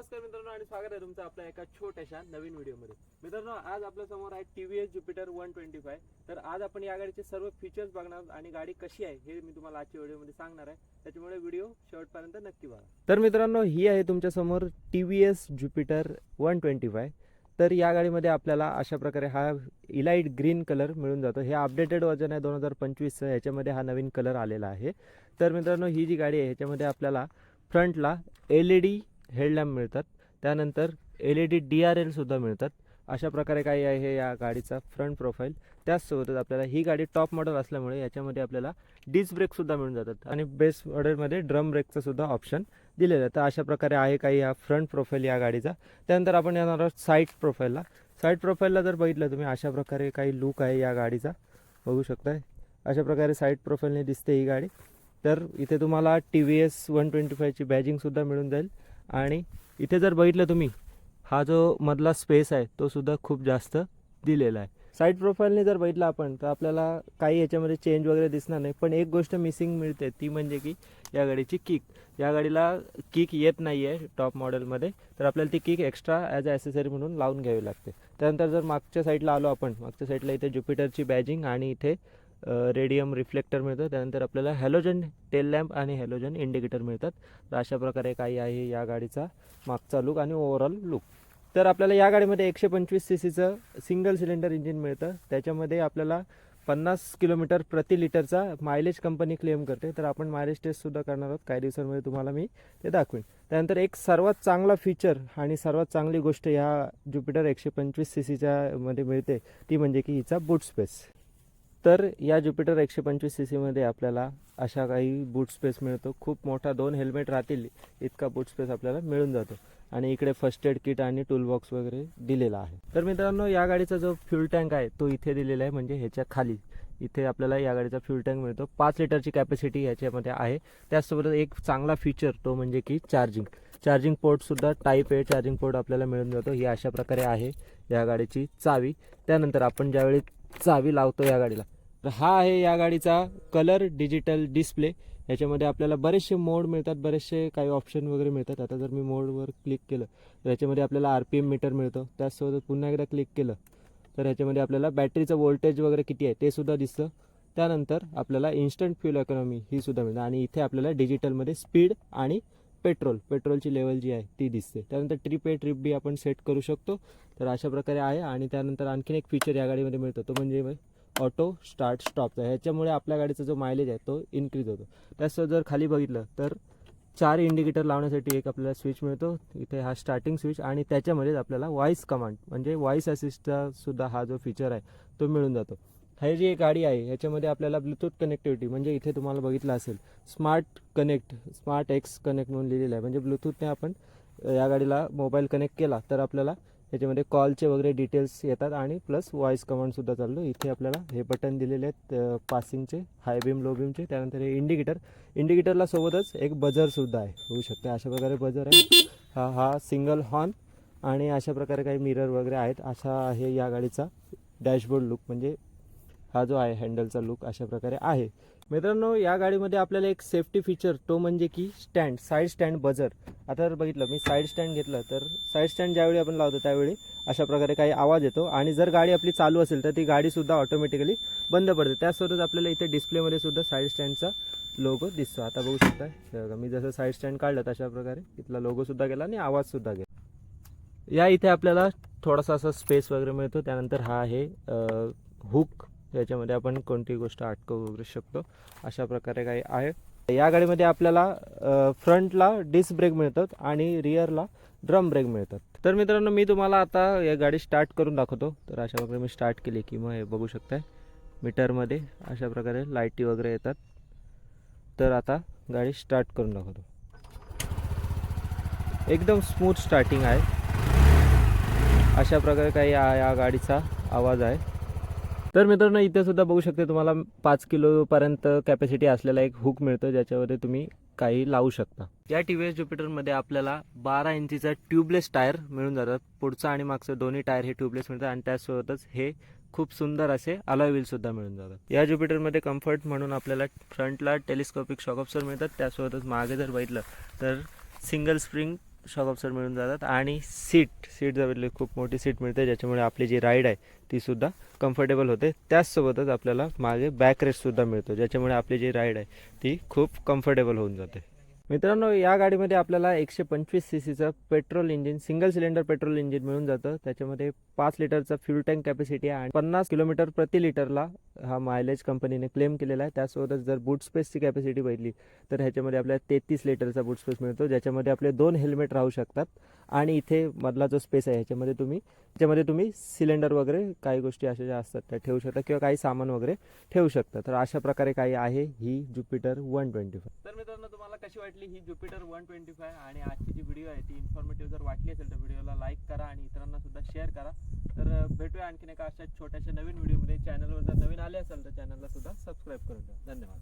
नमस्कार मित्रांनो आणि स्वागत आहे तुमचं आपल्या एका छोट्याशा नवीन व्हिडिओमध्ये. मित्रांनो आज आपल्यासमोर आहे T V S Jupiter one twenty five तर आज आपण या गाडीचे सर्व फीचर्स बघणार आणि गाडी कशी आहे हे मी तुम्हाला आजच्या व्हिडिओमध्ये सांगणार आहे. त्याच्यामुळे व्हिडिओ शेवटपर्यंत नक्की बघा. तर मित्रांनो ही आहे तुमच्यासमोर T V S Jupiter one twenty five तर या गाडीमध्ये आपल्याला अशा प्रकारे हा इलाईट ग्रीन कलर मिळून जातो. हे अपडेटेड वर्जन आहे दोन हजार पंचवीसचं. ह्याच्यामध्ये हा नवीन कलर आलेला आहे. तर मित्रांनो ही जी गाडी आहे ह्याच्यामध्ये आपल्याला फ्रंटला एल ई डी हेडलॅम्प मिळतात. त्यानंतर L E D D R एलसुद्धा मिळतात. अशा प्रकारे काही आहे या गाडीचा फ्रंट प्रोफाईल त्याचसोबतच आपल्याला ही गाडी टॉप मॉडेल असल्यामुळे याच्यामध्ये आपल्याला डिस्क ब्रेकसुद्धा मिळून जातात. आणि बेस मॉडेलमध्ये ड्रम ब्रेकचं सुद्धा ऑप्शन दिलेलं आहे. तर अशा प्रकारे आहे काही हा फ्रंट प्रोफाईल या गाडीचा. त्यानंतर आपण येणार आहोत साईड प्रोफाईलला साईड प्रोफाईलला जर बघितलं तुम्ही अशा प्रकारे काही लुक आहे या गाडीचा. बघू शकताय. अशा प्रकारे साईड प्रोफाईलने दिसते ही गाडी. तर इथे तुम्हाला T V S one twenty फायची बॅजिंगसुद्धा मिळून जाईल. आणि इथे जर बघितलं तुम्ही हा जो मधला स्पेस आहे तो सुद्धा खूप जास्त दिलेला आहे. साईड प्रोफाईलने जर बघितलं आपण तर आपल्याला काही याच्यामध्ये चेंज वगैरे दिसणार नाही. पण एक गोष्ट मिसिंग मिळते ती म्हणजे की या गाडीची किक या गाडीला किक येत नाही आहे टॉप मॉडेलमध्ये तर आपल्याला ती kick extra as a accessory म्हणून लावून घ्यावी लागते. त्यानंतर जर मागच्या साईडला आलो आपण मागच्या साईडला इथे ज्युपिटरची बॅजिंग आणि इथे रेडियम रिफ्लेक्टर मिळतं. त्यानंतर आपल्याला हॅलोजन टेल लॅम्प आणि हॅलोजन इंडिकेटर मिळतात. तर अशा प्रकारे काही आहे या गाडीचा मागचा लुक आणि ओव्हरऑल लुक तर आपल्याला या गाडीमध्ये एकशे पंचवीस सी सीचं सिंगल सिलेंडर इंजिन मिळतं. त्याच्यामध्ये आपल्याला पन्नास किलोमीटर प्रति लिटरचा मायलेज कंपनी क्लेम करते. तर आपण मायलेज टेस्टसुद्धा करणार आहोत. काही दिवसांमध्ये तुम्हाला मी ते दाखवेन. त्यानंतर एक सर्वात चांगला फीचर आणि सर्वात चांगली गोष्ट ह्या ज्युपिटर एकशे पंचवीस सी सीच्या मध्ये मिळते. ती म्हणजे की हिचा बूट स्पेस तर या ज्युपिटर एकशे पंचवीस सी सीमध्ये आपल्याला अशा काही बूट स्पेस मिळतो. खूप मोठा दोन हेल्मेट राहतील इतका बूट स्पेस आपल्याला मिळून जातो. आणि इकडे फर्स्ट एड किट आणि टूल बॉक्स वगैरे दिलेला आहे. तर मित्रांनो या गाडीचा जो फ्यूल टँक आहे तो इथे दिलेला आहे म्हणजे ह्याच्या खाली. इथे आपल्याला या गाडीचा फ्यूल टँक मिळतो. पाच लिटरची कॅपॅसिटी ह्याच्यामध्ये आहे. त्याचसोबत एक चांगला फीचर तो म्हणजे की चार्जिंग चार्जिंग पोर्टसुद्धा टाईप ए चार्जिंग पोर्ट आपल्याला मिळून जातो. ही अशा प्रकारे आहे या गाडीची चावी. त्यानंतर आपण ज्यावेळी चावी लावतो या गाडीला. तर हा आहे या गाडीचा कलर डिजिटल डिस्प्ले याच्यामध्ये आपल्याला बरेचसे मोड मिळतात बरेचसे काही ऑप्शन वगैरे मिळतात. आता जर मी मोडवर क्लिक केलं तर याच्यामध्ये आपल्याला आर पी एम मीटर मिळतं. त्याचसोबत पुन्हा एकदा क्लिक केलं तर याच्यामध्ये आपल्याला बॅटरीचं वोल्टेज वगैरे किती आहे ते सुद्धा दिसतं. त्यानंतर आपल्याला इन्स्टंट फ्यूल इकॉनॉमी ही सुद्धा मिळतं. आणि इथे आपल्याला डिजिटलमध्ये स्पीड आणि पेट्रोल पेट्रोलची लेवल जी आहे ती दिसते. त्यानंतर ट्रिप ए ट्रिप बी आपण सेट करू शकतो. तर अशा प्रकारे आहे आणि त्यानंतर आणखीन एक फीचर या गाडीमध्ये मिळतो. तो म्हणजे ऑटो स्टार्ट स्टॉपचा ह्याच्यामुळे आपल्या गाडीचा जो मायलेज आहे तो इन्क्रीज होतो. त्यासोबत जर खाली बघितलं तर चार इंडिकेटर लावण्यासाठी एक आपल्याला स्विच मिळतो. इथे हा स्टार्टिंग स्विच आणि त्याच्यामध्येच आपल्याला व्हॉइस कमांड म्हणजे व्हॉइस असिस्टचा सुद्धा हा जो फीचर आहे तो मिळून जातो. हे जी एक गाडी आहे याच्यामध्ये आपल्याला ब्लूटूथ कनेक्टिव्हिटी म्हणजे इथे तुम्हाला बघितलं असेल smart connect smart X connect म्हणून लिहिलेलं आहे. म्हणजे ब्लूटूथने आपण या गाडीला मोबाईल कनेक्ट केला तर आपल्याला याच्यामध्ये कॉलचे वगैरे डिटेल्स येतात आणि प्लस व्हॉइस कमांडसुद्धा चाललो इथे आपल्याला हे बटन दिलेले आहेत पासिंगचे हाय बीम लो बीमचे त्यानंतर हे इंडिकेटर इंडिकेटरला सोबतच एक बजरसुद्धा आहे होऊ शकते. अशा प्रकारे बजर आहे. हा हा सिंगल हॉर्न आणि अशा प्रकारे काही मिरर वगैरे आहेत. असा आहे या गाडीचा डॅशबोर्ड लुक म्हणजे हा जो आहे हँडलचा लुक अशा प्रकारे आहे. मित्रांनो या गाडीमध्ये आपल्याला एक सेफ्टी फीचर तो म्हणजे की स्टँड साईड स्टँड बजर आता जर बघितलं मी साईड स्टँड घेतलं तर साईड स्टँड ज्यावेळी आपण लावतो त्यावेळी अशा प्रकारे काही आवाज येतो. आणि जर गाडी आपली चालू असेल तर ती गाडीसुद्धा ऑटोमॅटिकली बंद पडते. त्यासोबतच आपल्याला इथे डिस्प्लेमध्ये सुद्धा साईड स्टँडचा लोगो दिसतो. आता बघू शकता बघा, मी जसं साईड स्टँड काढलं तशा प्रकारे इथला लोगोसुद्धा गेला आणि आवाजसुद्धा गेला या इथे आपल्याला थोडासा असा स्पेस वगैरे मिळतो. त्यानंतर हा आहे हुक याच्यामध्ये आपण कोणती गोष्ट अटकवू वगैरे शकतो अशा प्रकारे काही आहे. या गाडीमध्ये आपल्याला फ्रंटला डिस्क ब्रेक मिळतात आणि रिअरला ड्रम ब्रेक मिळतात. तर मित्रांनो मी तुम्हाला आता या गाडी स्टार्ट करून दाखवतो. तर अशा प्रकारे मी स्टार्ट केली की मग हे बघू शकताय मीटरमध्ये अशा प्रकारे लाईटी वगैरे येतात. तर आता गाडी स्टार्ट करून दाखवतो. एकदम स्मूथ स्टार्टिंग आहे. अशा प्रकारे काही या या गाडीचा आवाज आहे. तर मित्रांनो इथे सुद्धा बघू शकते तुम्हाला पाच किलोपर्यंत कॅपॅसिटी असलेला एक हुक मिळतो ज्याच्यामध्ये तुम्ही काही लावू शकता. या टी व्ही एस ज्युपिटरमध्ये आपल्याला बारा इंचीचा ट्यूबलेस टायर मिळून जातात. पुढचा आणि मागचं दोन्ही टायर हे ट्यूबलेस मिळतात आणि त्यासोबतच हे खूप सुंदर असे अलॉय व्हील सुद्धा मिळून जातात. या ज्युपिटरमध्ये कम्फर्ट म्हणून आपल्याला फ्रंटला टेलिस्कोपिक शॉकअप्सर मिळतात. त्यासोबतच मागे जर बघितलं तर सिंगल स्प्रिंग शॉक ऑप्शन मिळून जातात. आणि सीट सीट जवळ खूप मोठी सीट मिळते ज्याच्यामुळे आपली जी राईड आहे तीसुद्धा कम्फर्टेबल होते. त्याचसोबतच आपल्याला मागे बॅक रेस्टसुद्धा मिळतो ज्याच्यामुळे आपली जी राईड आहे ती खूप कम्फर्टेबल होऊन जाते. मित्रांनो या गाडीमध्ये आपल्याला एकशे पंचवीस सी सीचं petrol engine single cylinder petrol engine मिळून जातं. त्याच्यामध्ये पाच लिटरचा फ्यूल टँक कॅपॅसिटी आहे आणि पन्नास किलोमीटर प्रति लिटरला हा मायलेज कंपनीने क्लेम केलेला आहे. त्यासोबतच जर बूट स्पेसची कॅपॅसिटी बघितली तर ह्याच्यामध्ये आपल्याला तेहतीस लिटरचा बूट स्पेस मिळतो ज्याच्यामध्ये आपले दोन हेल्मेट राहू शकतात. आणि इथे मधला जो स्पेस आहे ह्याच्यामध्ये तुम्ही त्याच्यामध्ये तुम्ही सिलेंडर वगैरे काही गोष्टी अशा ज्या असतात त्या ठेवू शकता किंवा काही सामान वगैरे ठेवू शकता. तर अशा प्रकारे काही आहे ही ज्युपिटर वन ट्वेंटी फाय तर मित्रांनो तुम्हाला कशी वाटली ही ज्युपिटर वन ट्वेंटी फाय आणि आजची जी व्हिडिओ आहे ती इन्फॉर्मेटिव्ह जर वाटली असेल तर व्हिडिओला लाईक करा आणि इतरांना सुद्धा शेअर करा. तर भेटूया आणखीन एका अशा छोट्याशा नवीन व्हिडिओमध्ये चॅनलवर जर नवीन आले असेल तर चॅनलला सुद्धा सबस्क्राईब करून द्या धन्यवाद.